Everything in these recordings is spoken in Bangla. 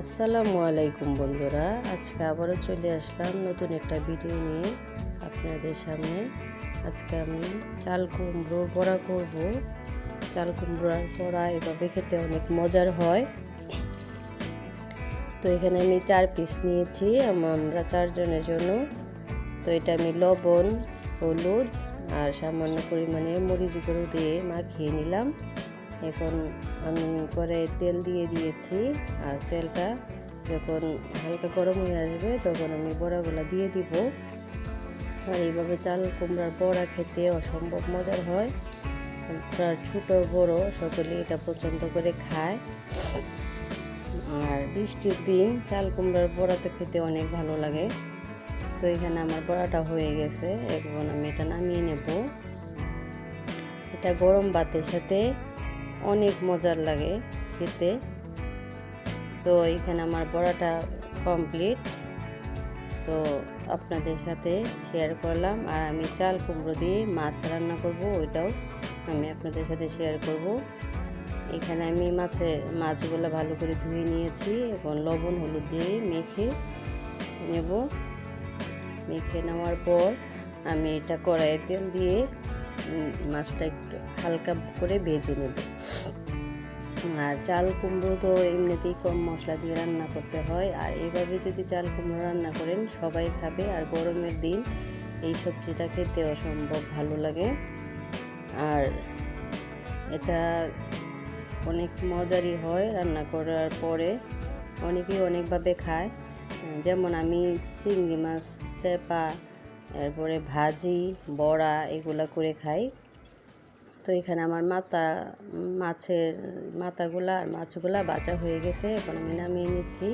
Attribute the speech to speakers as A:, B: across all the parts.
A: আসসালামু আলাইকুম বন্ধুরা, আজকে আবারও চলে আসলাম নতুন একটা ভিডিও নিয়ে আপনাদের সামনে। আজকে আমি চাল কুমড়ো বড়া করব। চাল কুমড়োর বড়া এভাবে খেতে অনেক মজার হয়। তো এখানে আমি চার পিস নিয়েছি, আমরা চারজনের জন্য। তো এটা আমি লবণ, হলুদ আর সামান্য পরিমাণে মরিচ গুঁড়ো দিয়ে মাখিয়ে নিলাম। এখন আমি করে তেল দিয়ে দিয়েছি আর তেলটা যখন হালকা গরম হয়ে আসবে তখন আমি বড়াগুলা দিয়ে দিব। আর এইভাবে চাল কুমড়ার বড়া খেতে অসম্ভব মজার হয়। আপনার ছোট বড় সকলে এটা পছন্দ করে খায়। আর বৃষ্টির দিন চাল কুমড়ার বড়াতে খেতে অনেক ভালো লাগে। তো এখানে আমার বড়াটা হয়ে গেছে, এখন আমি এটা নামিয়ে নেব। এটা গরম ভাতের সাথে অনেক মজার লাগে খেতে। তো এখানে আমার বড়াটা কমপ্লিট তো আপনাদের সাথে শেয়ার করলাম। আর আমি চাল কুমড়ো দিয়ে মাছ রান্না করব, ওইটাও আমি আপনাদের সাথে শেয়ার করব। এখানে আমি মাছে, মাছগুলো ভালো করে ধুয়ে নিয়েছি এখন লবণ, হলুদ দিয়ে মেখে নেব। মেখে নেওয়ার পর আমি এটা কড়াইয়ে তেল দিয়ে মাছটা একটু হালকা করে ভেজে নেব। আর চাল কুমড়ো তো এমনিতেই কম মশলা দিয়ে রান্না করতে হয়। আর এইভাবে যদি চাল কুমড়ো রান্না করেন, সবাই খাবে। আর গরমের দিন এই সবজিটা খেতে অসম্ভব ভালো লাগে। আর এটা অনেক মজারই হয় রান্না করার পরে। অনেকেই অনেকভাবে খায়। যেমন আমি চিংড়ি মাছ, চেপা এরপরে ভাজি, বড়া এগুলা করে খাই। তো এখানে আমার মাথা, মাছের মাথাগুলা আর মাছগুলা বাঁচা হয়ে গেছে, এখন আমি নামিয়ে নিচ্ছি।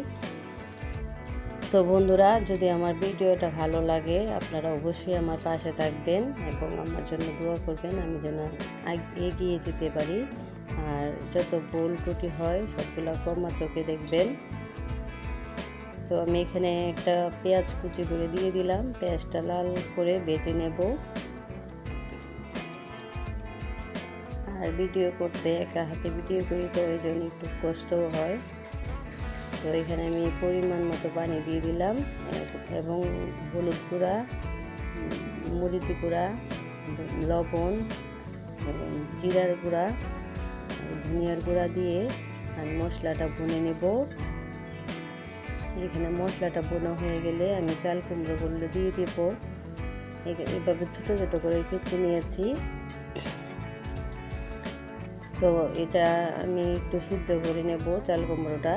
A: তো বন্ধুরা, যদি আমার ভিডিওটা ভালো লাগে, আপনারা অবশ্যই আমার পাশে থাকবেন এবং আমার জন্য দোয়া করবেন, আমি যেন এগিয়ে যেতে পারি। আর যত ভুল ত্রুটি হয়, সবগুলো কমা চোখে দেখবেন। তো আমি এখানে একটা পেঁয়াজ কুচি করে দিয়ে দিলাম। পেঁয়াজটা লাল করে বেজে নেব। আর ভিডিও করতে একা হাতে ভিডিও করি তো ওই জন্য একটু কষ্টও হয়। তো এখানে আমি পরিমাণ মতো পানি দিয়ে দিলাম। এবং হলুদ গুঁড়া, মরিচ গুঁড়া, লবণ এবং জিরার গুঁড়া, ধনিয়ার গুঁড়া দিয়ে আমি মশলাটা ভুনে নেব। এখানে মশলাটা বোনা হয়ে গেলে আমি চাল কুমড়োগুলো দিয়ে দেব। এভাবে ছোটো ছোটো করে কেটে নিয়েছি। তো এটা আমি একটু সিদ্ধ করে নেব, চাল কুমড়োটা।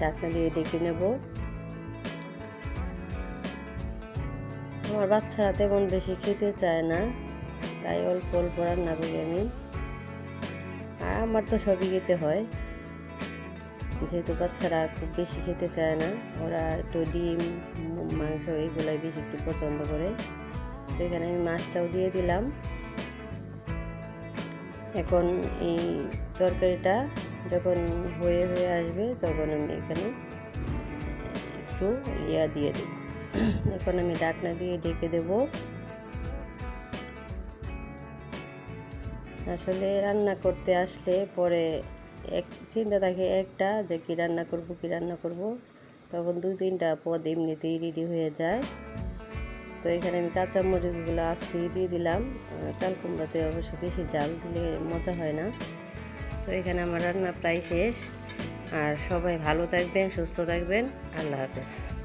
A: ঢাকনা দিয়ে ডেকে নেব। আমার বাচ্চারা তেমন বেশি খেতে চায় না, তাই অল্প অল্প রান্না করি আমি। আর আমার তো সবই খেতে হয়। যেহেতু বাচ্চারা খুব বেশি খেতে চায় না, ওরা একটু ডিম, মাংস এগুলাই বেশি একটু পছন্দ করে। তো এখানে আমি মাছটাও দিয়ে দিলাম। এখন এই তরকারিটা যখন হয়ে হয়ে আসবে তখন আমি এখানে একটু ইয়া দিয়ে দেব। এখন আমি ডাকনা দিয়ে ডেকে দেব। আসলে রান্না করতে আসলে পরে এক চিন্তা থাকে একটা যে কী রান্না করব, কী রান্না করব। তখন দু তিনটা পদ এমনিতেই রেডি হয়ে যায়। তো এখানে আমি কাঁচা মরিচগুলো আজকেই দিয়ে দিলাম। চাল কুমড়াতে অবশ্য বেশি জাল দিলে মজা হয় না। তো এখানে আমার রান্না প্রায় শেষ। আর সবাই ভালো থাকবেন, সুস্থ থাকবেন। আল্লাহ হাফেজ।